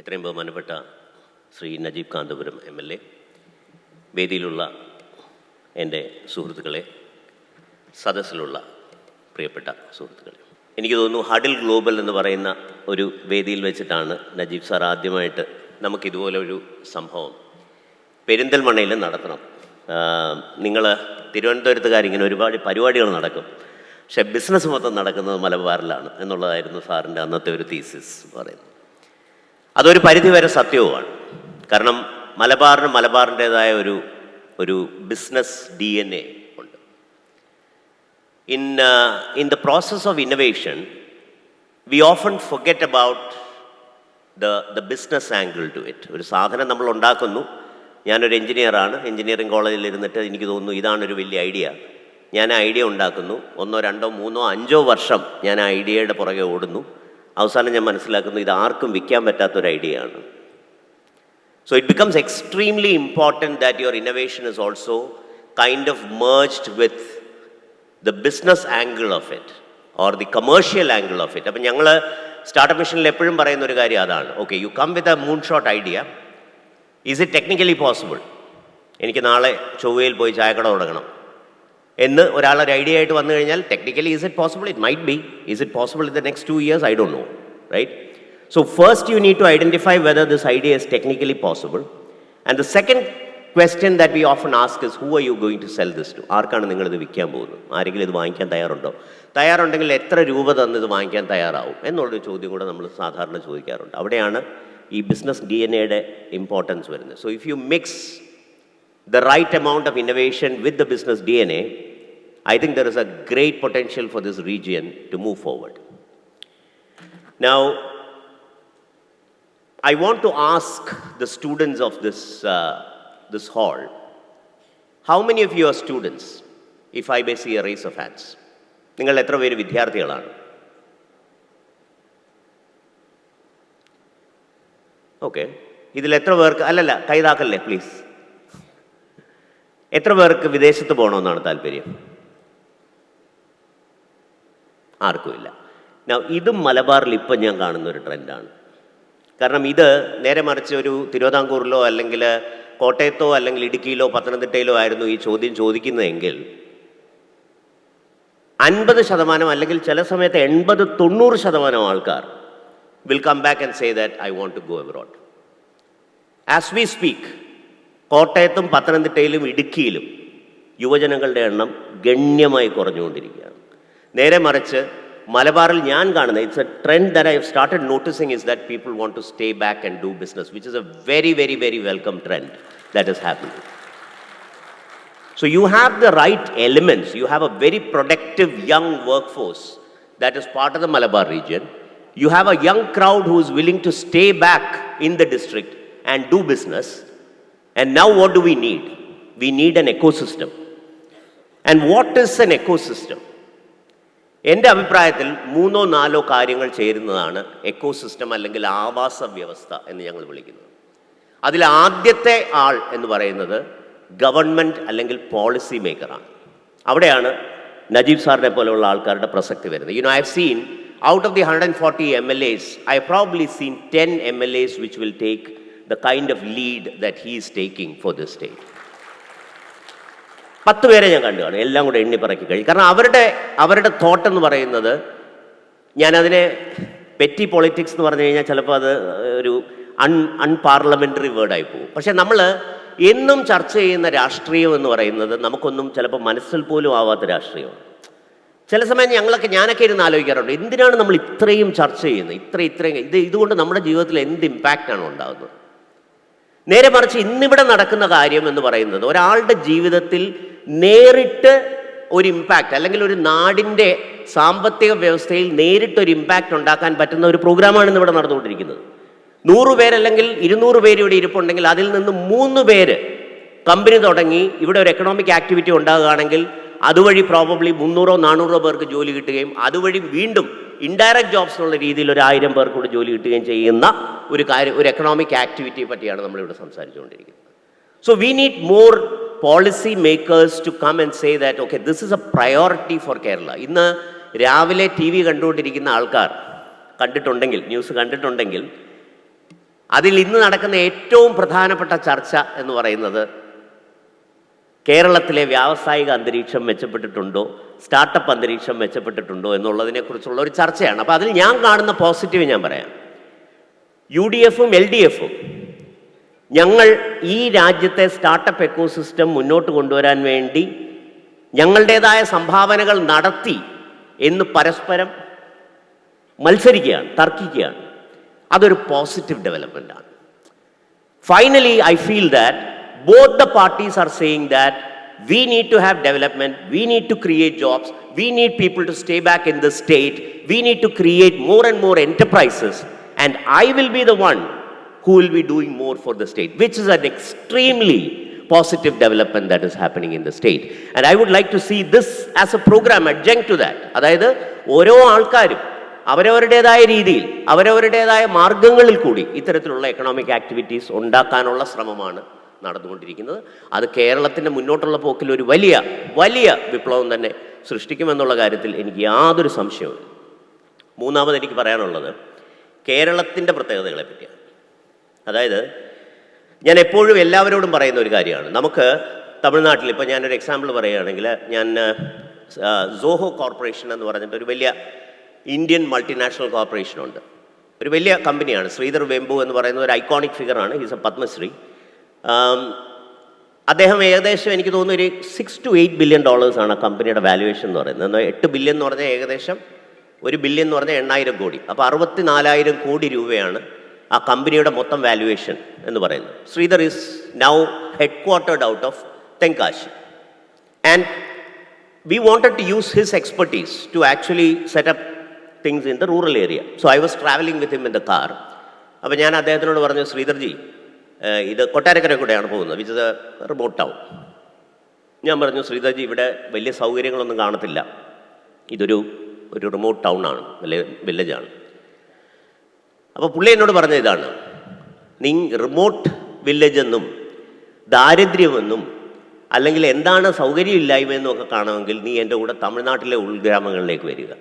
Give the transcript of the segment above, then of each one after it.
എത്രയും ബഹുമാനപ്പെട്ട Shri Najeeb Kanthapuram M L A വേദിയിലുള്ള എന്റെ സുഹൃത്തുക്കളെ സദസ്സിലുള്ള പ്രിയപ്പെട്ട സുഹൃത്തുക്കളെ. എനിക്ക് തോന്നുന്നു ഹഡിൽ ഗ്ലോബൽ എന്ന് പറയുന്ന ഒരു വേദിയിൽ വെച്ചിട്ടാണ് നജീബ് സാർ ആദ്യമായിട്ട് നമുക്കിതുപോലെ ഒരു സംഭവം പെരിന്തൽമണ്ണയിൽ നടത്തണം. നിങ്ങൾ തിരുവനന്തപുരത്തുകാർ ഇങ്ങനെ ഒരുപാട് പരിപാടികൾ നടക്കും. പക്ഷേ ബിസിനസ് മൊത്തം നടക്കുന്നത് മലബാറിലാണ് എന്നുള്ളതായിരുന്നു സാറിന്റെ അന്നത്തെ ഒരു തീസിസ് പറയുന്നത്. അതൊരു പരിധിവരെ സത്യവുമാണ്. കാരണം മലബാറിന് മലബാറിന്റെതായ ഒരു ഒരു ബിസിനസ് ഡി എൻ എ ഉണ്ട്. In in the process of innovation we often forget about the the business angle to it. ഒരു സാധനം നമ്മൾ ഉണ്ടാക്കുന്നു. ഞാനൊരു എഞ്ചിനീയറാണ് എഞ്ചിനീയറിംഗ് കോളേജിൽ ഇരുന്നിട്ട് എനിക്ക് തോന്നുന്നു ഇതാണൊരു വലിയ ഐഡിയ. ഞാൻ ഐഡിയ ഉണ്ടാക്കുന്നു. ഒന്നോ രണ്ടോ മൂന്നോ അഞ്ചോ വർഷം ഞാൻ ഐഡിയയുടെ പുറകെ ഓടുന്നു. അവസാനം ഞാൻ മനസ്സിലാക്കുന്നു ഇത് ആർക്കും വിൽക്കാൻ പറ്റാത്തൊരു ഐഡിയ ആണ്. So it becomes extremely important that your innovation is also kind of merged with the business angle of it or the commercial angle of it അപ്പം ഞങ്ങൾ സ്റ്റാർട്ടപ്പ് മിഷനിൽ എപ്പോഴും പറയുന്ന ഒരു കാര്യം അതാണ്. Okay you come with a moon shot idea is it technically possible എനിക്ക് നാളെ ചൊവ്വയിൽ പോയി ചായക്കട തുടങ്ങണം. എന്ന് ഒരാൾ ഒരു ഐഡിയ ആയിട്ട് വന്നു കഴിഞ്ഞാൽ technically is it possible it might be is it possible in the next two years I don't know right so first you need to identify whether this idea is technically possible and the second question that we often ask is who are you going to sell this to ആർക്കാണ് നിങ്ങൾ ഇത് വിൽക്കാൻ പോകുന്നത്? ആരെങ്കിലും ഇത് വാങ്ങിക്കാൻ തയ്യാറുണ്ടോ? തയ്യാറുണ്ടെങ്കിൽ എത്ര രൂപ തന്ന് ഇത് വാങ്ങിക്കാൻ തയ്യാറാവും? എന്നുള്ളൊരു ചോദ്യം കൂടെ നമ്മൾ സാധാരണ ചോദിക്കാറുണ്ട്. അവിടെയാണ് ഈ ബിസിനസ് ഡി എൻ എയുടെ ഇമ്പോർട്ടൻസ് വരുന്നത്. So if you mix the right amount of innovation with the business DNA, I think there is a great potential for this region to move forward. Now, I want to ask the students of this, uh, this hall, how many of you are students, if I may see a raise of hands? നിങ്ങൾ എത്ര പേര് വിദ്യാർത്ഥികളാണ് okay ഇതിൽ എത്ര പേർക്ക് അല്ലല്ല കൈതാക്കല്ലേ please എത്ര പേർക്ക് വിദേശത്ത് പോകണമെന്നാണ് താല്പര്യം ആർക്കുമില്ല. ഇത് മലബാറിൽ ഇപ്പം ഞാൻ കാണുന്ന ഒരു ട്രെൻഡാണ്. കാരണം ഇത് നേരെ മറിച്ച് ഒരു തിരുവിതാംകൂറിലോ അല്ലെങ്കിൽ കോട്ടയത്തോ അല്ലെങ്കിൽ ഇടുക്കിയിലോ പത്തനംതിട്ടയിലോ ആയിരുന്നു ഈ ചോദ്യം ചോദിക്കുന്നതെങ്കിൽ അൻപത് ശതമാനം അല്ലെങ്കിൽ ചില സമയത്ത് എൺപത് തൊണ്ണൂറ് ശതമാനം ആൾക്കാർ will come back and say that I want to go abroad as we speak കോട്ടയത്തും പത്തനംതിട്ടയിലും ഇടുക്കിയിലും യുവജനങ്ങളുടെ എണ്ണം ഗണ്യമായി കുറഞ്ഞുകൊണ്ടിരിക്കുകയാണ്. നേരെ മറിച്ച് മലബാറിൽ ഞാൻ കാണുന്നത് it's a trend they have started noticing is that people want to stay back and do business which is a very very very welcome trend that is happy so you have the right elements you have a very productive young work force that is part of the Malabar region you have a young crowd who is willing to stay back in the district and do business and now what do we need we need an ecosystem and what is an ecosystem എന്റെ അഭിപ്രായത്തിൽ മൂന്നോ നാലോ കാര്യങ്ങൾ ചേരുന്നതാണ് ecosystem അല്ലെങ്കിൽ ആവാസ വ്യവസ്ഥ എന്ന് ഞങ്ങൾ വിളിക്കുന്നത്. അതിൽ ആദ്യത്തെ ആൾ എന്ന് പറയുന്നത് ഗവൺമെന്റ് അല്ലെങ്കിൽ പോളിസി മേക്കറാണ് അവിടെയാണ് നജീബ് സാറിനെ പോലെയുള്ള ആൾക്കാരുടെ പ്രസക്തി വരുന്നത്. You know I have seen out of the hundred and forty M L S I probably seen ten M L S which will take the kind of lead that he is taking for the state പത്ത് പേരെ ഞാൻ കണ്ടു കാണും. എല്ലാം കൂടെ എണ്ണി പറക്കി കഴിയും കാരണം അവരുടെ അവരുടെ തോട്ട് എന്ന് പറയുന്നത് ഞാനതിനെ പെറ്റി പൊളിറ്റിക്സ് എന്ന് പറഞ്ഞു കഴിഞ്ഞാൽ ചിലപ്പോൾ അത് ഒരു അൺ അൺപാർലമെന്ററി വേർഡായി പോകും. പക്ഷേ നമ്മൾ എന്നും ചർച്ച ചെയ്യുന്ന രാഷ്ട്രീയം എന്ന് പറയുന്നത് നമുക്കൊന്നും ചിലപ്പോൾ മനസ്സിൽ പോലും ആവാത്ത രാഷ്ട്രീയമാണ്. ചില സമയം ഞങ്ങളൊക്കെ ഞാനൊക്കെ ഇരുന്ന് ആലോചിക്കാറുണ്ട് എന്തിനാണ് നമ്മൾ ഇത്രയും ചർച്ച ചെയ്യുന്നത്? ഇത്ര ഇത്രയും ഇത് ഇതുകൊണ്ട് നമ്മുടെ ജീവിതത്തിൽ എന്ത് ഇമ്പാക്റ്റാണ് ഉണ്ടാകുന്നത് നേരെ മറിച്ച് ഇന്നിവിടെ നടക്കുന്ന കാര്യം എന്ന് പറയുന്നത് ഒരാളുടെ ജീവിതത്തിൽ നേരിട്ട് ഒരു ഇമ്പാക്റ്റ് അല്ലെങ്കിൽ ഒരു നാടിന്റെ സാമ്പത്തിക വ്യവസ്ഥയിൽ നേരിട്ട് ഒരു ഇമ്പാക്റ്റ് ഉണ്ടാക്കാൻ പറ്റുന്ന ഒരു പ്രോഗ്രാമാണ് ഇന്ന് ഇവിടെ നടന്നുകൊണ്ടിരിക്കുന്നത്. നൂറ് പേരല്ലെങ്കിൽ ഇരുന്നൂറ് പേര് ഇവിടെ ഇരിപ്പുണ്ടെങ്കിൽ അതിൽ നിന്ന് മൂന്ന് പേര് കമ്പനി തുടങ്ങി ഇവിടെ ഒരു എക്കണോമിക് ആക്ടിവിറ്റി ഉണ്ടാകുകയാണെങ്കിൽ അതുവഴി പ്രോബബ്ലി മുന്നൂറോ നാനൂറോ പേർക്ക് ജോലി കിട്ടുകയും അതുവഴി വീണ്ടും ഇൻഡയറക്റ്റ് ജോബ്സ് എന്നുള്ള രീതിയിൽ ഒരു ആയിരം പേർക്ക് കൂടെ ജോലി കിട്ടുകയും ചെയ്യുന്ന ഒരു കാര്യം ഒരു എക്കണോമിക് ആക്ടിവിറ്റിയെ പറ്റിയാണ് നമ്മളിവിടെ സംസാരിച്ചുകൊണ്ടിരിക്കുന്നത്. So we need more policy makers to come and say that okay this is a priority for Kerala ഇന്ന് രാവിലെ ടി വി കണ്ടുകൊണ്ടിരിക്കുന്ന ആൾക്കാർ കണ്ടിട്ടുണ്ടെങ്കിൽ ന്യൂസ് കണ്ടിട്ടുണ്ടെങ്കിൽ അതിൽ ഇന്ന് നടക്കുന്ന ഏറ്റവും പ്രധാനപ്പെട്ട ചർച്ച എന്ന് പറയുന്നത് കേരളത്തിലെ വ്യാവസായിക അന്തരീക്ഷം മെച്ചപ്പെട്ടിട്ടുണ്ടോ സ്റ്റാർട്ടപ്പ് അന്തരീക്ഷം മെച്ചപ്പെട്ടിട്ടുണ്ടോ എന്നുള്ളതിനെക്കുറിച്ചുള്ള ഒരു ചർച്ചയാണ്. അപ്പോൾ അതിൽ ഞാൻ കാണുന്ന പോസിറ്റീവ് ഞാൻ പറയാം. യു ഡി എഫും എൽ ഡി എഫും ഞങ്ങൾ ഈ രാജ്യത്തെ സ്റ്റാർട്ടപ്പ് എക്കോ സിസ്റ്റം മുന്നോട്ട് കൊണ്ടുവരാൻ വേണ്ടി ഞങ്ങളുടേതായ സംഭാവനകൾ നടത്തി എന്ന് പരസ്പരം മത്സരിക്കുകയാണ് തർക്കിക്കുകയാണ്. അതൊരു പോസിറ്റീവ് ഡെവലപ്മെന്റ് ആണ്. Finally I feel that both the parties are saying that we need to have development we need to create jobs we need people to stay back in the state we need to create more and more enterprises and I will be the one who will be doing more for the state, which is an extremely positive development that is happening in the state. And I would like to see this as a program adjunct to that. അതായത് ഓരോ ആൾക്കാരും അവരവരുടേതായ രീതിയിൽ അവരവരുടേതായ മാർഗങ്ങളിൽ കൂടി ഇത്തരത്തിലുള്ള economic activities ഉണ്ടാക്കാനുള്ള ശ്രമമാണ് നടന്നുകൊണ്ടിരിക്കുന്നത് അത് കേരളത്തിന്റെ മുന്നോട്ടുള്ള പോക്കിൽ ഒരു വലിയ വലിയ വിപ്ലവം തന്നെ സൃഷ്ടിക്കുമെന്നുള്ള കാര്യത്തിൽ എനിക്ക് യാതൊരു സംശയവും മൂന്നാമത് എനിക്ക് പറയാനുള്ളത് കേരളത്തിന്റെ പ്രത്യേകതകളെ പറ്റിയാണ് അതായത് ഞാൻ എപ്പോഴും എല്ലാവരോടും പറയുന്ന ഒരു കാര്യമാണ്. നമുക്ക് തമിഴ്നാട്ടിൽ ഇപ്പോൾ ഞാനൊരു എക്സാമ്പിൾ പറയുകയാണെങ്കിൽ ഞാൻ സോഹോ കോർപ്പറേഷൻ എന്ന് പറഞ്ഞിട്ട് ഒരു വലിയ ഇന്ത്യൻ മൾട്ടിനാഷണൽ കോർപ്പറേഷൻ ഉണ്ട്. ഒരു വലിയ കമ്പനിയാണ് ശ്രീധർ വെമ്പു എന്ന് പറയുന്ന ഒരു ഐക്കോണിക് ഫിഗറാണ് ഹിസ് എ പത്മശ്രീ. അദ്ദേഹം ഏകദേശം എനിക്ക് തോന്നുന്നു ഒരു സിക്സ് ടു എയ്റ്റ് ബില്യൺ ഡോളേഴ്സാണ് ആ കമ്പനിയുടെ വാല്യുവേഷൻ എന്ന് പറയുന്നത്. എന്നാൽ എട്ട് ബില്യൺ എന്ന് പറഞ്ഞാൽ ഏകദേശം ഒരു ബില്യൺ എന്ന് പറഞ്ഞാൽ എണ്ണായിരം കോടി. അപ്പോൾ അറുപത്തി നാലായിരം കോടി രൂപയാണ് ആ കമ്പനിയുടെ മൊത്തം വാല്യുവേഷൻ എന്ന് പറയുന്നത്. Sridhar is now headquartered out of Tenkasi and we wanted to use his expertise to actually set up things in the rural area so I was travelling with him in the car അപ്പോൾ ഞാൻ അദ്ദേഹത്തിനോട് പറഞ്ഞു ശ്രീധർജി ഇത് കൊട്ടാരക്കര കൂടെയാണ് പോകുന്നത് which is a remote town ഞാൻ പറഞ്ഞു ശ്രീധർജി ഇവിടെ വലിയ സൗകര്യങ്ങളൊന്നും കാണത്തില്ല. ഇതൊരു ഒരു റിമോട്ട് ടൗൺ ആണ് വില്ലേജാണ് അപ്പോൾ പുള്ളി എന്നോട് പറഞ്ഞ ഇതാണ്. നീ റിമോട്ട് വില്ലേജ് എന്നും ദാരിദ്ര്യമെന്നും അല്ലെങ്കിൽ എന്താണ് സൗകര്യമില്ലായ്മ എന്നൊക്കെ കാണുമെങ്കിൽ നീ എന്റെ കൂടെ തമിഴ്നാട്ടിലെ ഉൾഗ്രാമങ്ങളിലേക്ക് വരിക.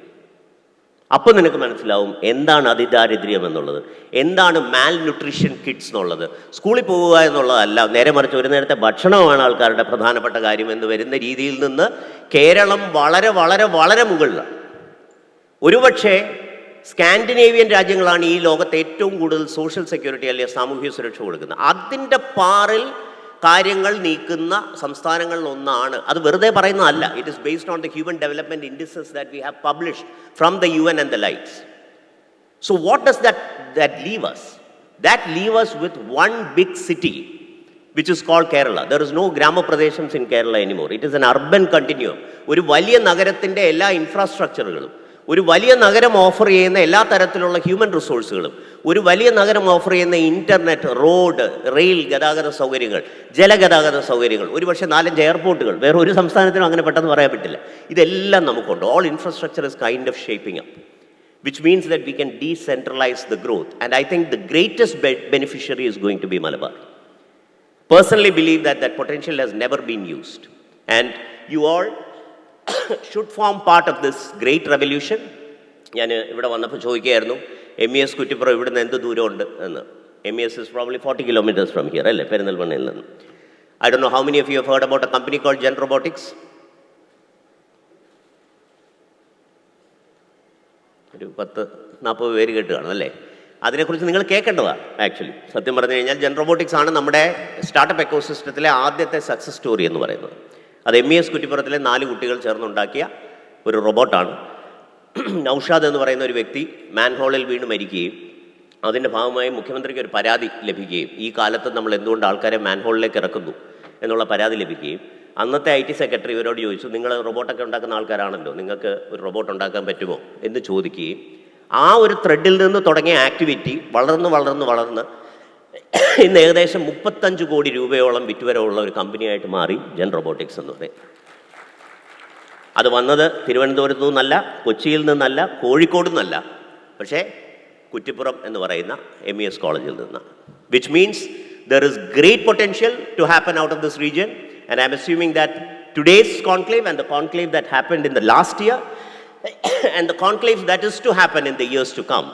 അപ്പോൾ നിനക്ക് മനസ്സിലാവും എന്താണ് അതിദാരിദ്ര്യം എന്നുള്ളത്. എന്താണ് മാൽ ന്യൂട്രീഷൻ കിഡ്സ് എന്നുള്ളത്. സ്കൂളിൽ പോവുക എന്നുള്ളതല്ല നേരെ മറിച്ച് ഒരു നേരത്തെ ഭക്ഷണമാണ് ആൾക്കാരുടെ പ്രധാനപ്പെട്ട കാര്യം എന്ന് വരുന്ന രീതിയിൽ നിന്ന് കേരളം വളരെ വളരെ വളരെ മുകളിലാണ്. ഒരുപക്ഷെ സ്കാൻഡിനേവിയൻ രാജ്യങ്ങളാണ് ഈ ലോകത്ത് ഏറ്റവും കൂടുതൽ സോഷ്യൽ സെക്യൂരിറ്റി അല്ലെങ്കിൽ സാമൂഹ്യ സുരക്ഷ കൊടുക്കുന്നത് അതിന്റെ പാറിൽ കാര്യങ്ങൾ നീക്കുന്ന സംസ്ഥാനങ്ങളിൽ ഒന്നാണ് അത് വെറുതെ പറയുന്നതല്ല it is based on the human development indices that we have publish from the U N and the lights so what does that that leave us that leave us with one big city which is called Kerala. There is no Grama in Kerala anymore. It is an urban continuum. ഒരു വലിയ നഗരത്തിന്റെ എല്ലാ ഇൻഫ്രാസ്ട്രക്ചറുകളും ഒരു വലിയ നഗരം offer ചെയ്യുന്ന എല്ലാ തരത്തിലുള്ള ഹ്യൂമൻ റിസോഴ്സുകളും ഒരു വലിയ നഗരം ഓഫർ ചെയ്യുന്ന ഇന്റർനെറ്റ് റോഡ് റെയിൽ ഗതാഗത സൗകര്യങ്ങൾ ജലഗതാഗത സൗകര്യങ്ങൾ ഒരു പക്ഷേ നാലഞ്ച് എയർപോർട്ടുകൾ വേറെ ഒരു സംസ്ഥാനത്തിനും അങ്ങനെ പെട്ടെന്ന് പറയാൻ പറ്റില്ല. ഇതെല്ലാം നമുക്കുണ്ട്. All infrastructure is kind of shaping up which means that we can decentralize the growth and I think the greatest beneficiary beneficiary going to be Malabar personally believe that that potential has never been used and you you all form part of this great revolution. ഞാൻ ഇവിടെ വന്നപ്പോൾ ചോദിക്കുകയായിരുന്നു M E S Kuttippuram ഇവിടുന്ന് എന്ത് ദൂരമുണ്ട് എന്ന്. M E S is probably forty kilometres from here അല്ലേ? പെരിന്തൽമണ്ണയിൽ നിന്ന്. I Dr know how many of you heard about a company call Gen Robotics ഒരു പത്ത് നാൽപ്പത് പേര് കേട്ട് കാണും അല്ലേ? അതിനെക്കുറിച്ച് നിങ്ങൾ കേൾക്കേണ്ടതാണ് ആക്ച്വലി സത്യം പറഞ്ഞു കഴിഞ്ഞാൽ ജെൻ റോബോട്ടിക്സ് ആണ് നമ്മുടെ സ്റ്റാർട്ടപ്പ് എക്കോസിസ്റ്റത്തിലെ ആദ്യത്തെ സക്സസ് സ്റ്റോറി എന്ന് പറയുന്നത്. അത് എം ഇ എസ് കുറ്റിപ്പുറത്തിലെ നാല് കുട്ടികൾ ചേർന്നുണ്ടാക്കിയ ഒരു റോബോട്ടാണ്. നൌഷാദ് എന്ന് പറയുന്ന ഒരു വ്യക്തി മാൻഹോളിൽ വീണ് മരിക്കുകയും അതിന്റെ ഭാഗമായി മുഖ്യമന്ത്രിക്ക് ഒരു പരാതി ലഭിക്കുകയും ഈ കാലത്ത് നമ്മൾ എന്തുകൊണ്ട് ആൾക്കാരെ മാൻഹോളിലേക്ക് ഇറക്കുന്നു എന്നുള്ള പരാതി ലഭിക്കുകയും അന്നത്തെ ഐ ടി സെക്രട്ടറി ഇവരോട് ചോദിച്ചു നിങ്ങൾ റോബോട്ടൊക്കെ ഉണ്ടാക്കുന്ന ആൾക്കാരാണല്ലോ നിങ്ങൾക്ക് ഒരു റോബോട്ട് ഉണ്ടാക്കാൻ പറ്റുമോ? എന്ന് ചോദിക്കുകയും ആ ഒരു ത്രെഡിൽ നിന്ന് തുടങ്ങിയ ആക്ടിവിറ്റി വളർന്ന് വളർന്ന് വളർന്ന് ഇന്ന് ഏകദേശം മുപ്പത്തഞ്ച് കോടി രൂപയോളം വിറ്റുവരവുള്ള ഒരു കമ്പനിയായിട്ട് മാറി ജെൻ റോബോട്ടിക്സ് എന്ന് പറയും. അത് വന്നത് തിരുവനന്തപുരത്തു നിന്നല്ല കൊച്ചിയിൽ നിന്നല്ല കോഴിക്കോട് നിന്നല്ല. പക്ഷേ കുറ്റിപ്പുറം എന്ന് പറയുന്ന എം ഇ എസ് കോളേജിൽ നിന്നാണ്. Which means there is great potential to happen out of this region and I'm assuming that today's conclave and the conclave that happened in the last year and the conclave that is to happen in the years to come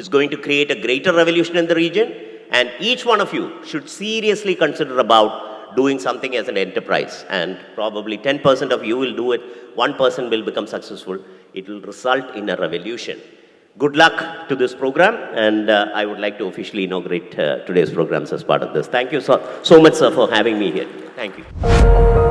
is going to create a greater revolution in the region. And each one of you should seriously consider about doing something as an enterprise. And probably 10% of you will do it, one person will become successful. It will result in a revolution. Good luck to this program, and uh, I would like to officially inaugurate uh, today's programs as part of this. Thank you so, so much, sir, for having me here. Thank you.